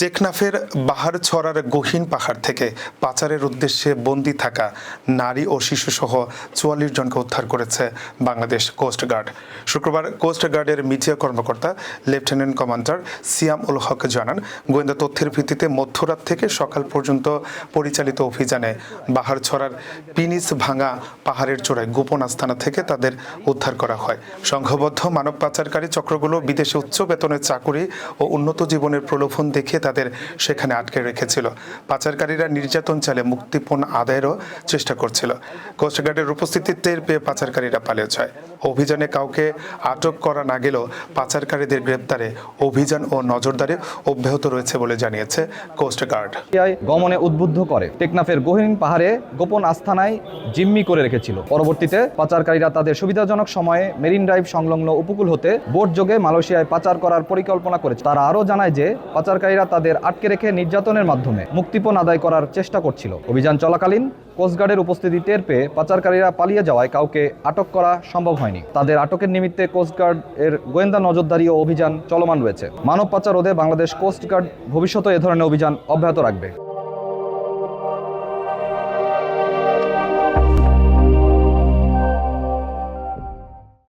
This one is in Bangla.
টেকনাফের বাহার ছড়ার গহীন পাহাড় থেকে পাচারের উদ্দেশ্যে বন্দি থাকা নারী ও শিশুসহ চুয়াল্লিশ জনকে উদ্ধার করেছে বাংলাদেশ কোস্টগার্ড শুক্রবার কোস্টগার্ডের মিডিয়া কর্মকর্তা, লেফটেন্যান্ট কমান্ডার সিয়াম উল হক জানান, গোয়েন্দা তথ্যের ভিত্তিতে মধ্যরাত থেকে সকাল পর্যন্ত পরিচালিত অভিযানে বাহার ছড়ার পিনিস ভাঙা পাহাড়ের চূড়ায় গোপন আস্থানা থেকে তাদের উদ্ধার করা হয়। সংঘবদ্ধ মানব পাচারকারী চক্রগুলো বিদেশে উচ্চ বেতনের চাকুরি ও উন্নত জীবনের প্রলোভন দেখিয়ে তাদের সেখানে আটকে রেখেছিল। পাচারকারীরা নির্যাতন চালে মুক্তিপণ আদায়েরও চেষ্টা করছিল। কোস্টগার্ডের উপস্থিতি টের পেয়ে পাচারকারীরা পালিয়ে যায়। অভিযানে কাউকে আটক করা না গেলেও পাচারকারীদের গ্রেপ্তারে অভিযান ও নজরদারি অব্যাহত রয়েছে বলে জানিয়েছে কোস্টগার্ড গমনে উদ্বুদ্ধ করে। টেকনাফের গহীন পাহাড়ে গোপন আস্থানায় জিম্মি করে রেখেছিল। পরবর্তীতে পাচারকারীরা তাদের সুবিধাজনক সময়ে মেরিন ড্রাইভ সংলগ্ন উপকূল হতে বোট যোগে মালয়েশিয়ায় পাচার করার পরিকল্পনা করেছে। তারা আরও জানায় যে পাচারকারীরা তাদের আটকে রেখে নির্যাতনের মাধ্যমে মুক্তিপণ আদায় করার চেষ্টা করছিল। অভিযান চলাকালীন কোস্টগার্ডের উপস্থিতি টের পেয়ে পাচারকারীরা পালিয়ে যাওয়ায় কাউকে আটক করা সম্ভব হয়নি। তাদের আটকের নিমিত্তে কোস্টগার্ড এর গোয়েন্দা নজরদারি ও অভিযান চলমান রয়েছে। মানব পাচার রোধে বাংলাদেশ কোস্টগার্ড ভবিষ্যতে এ ধরনের অভিযান অব্যাহত রাখবে।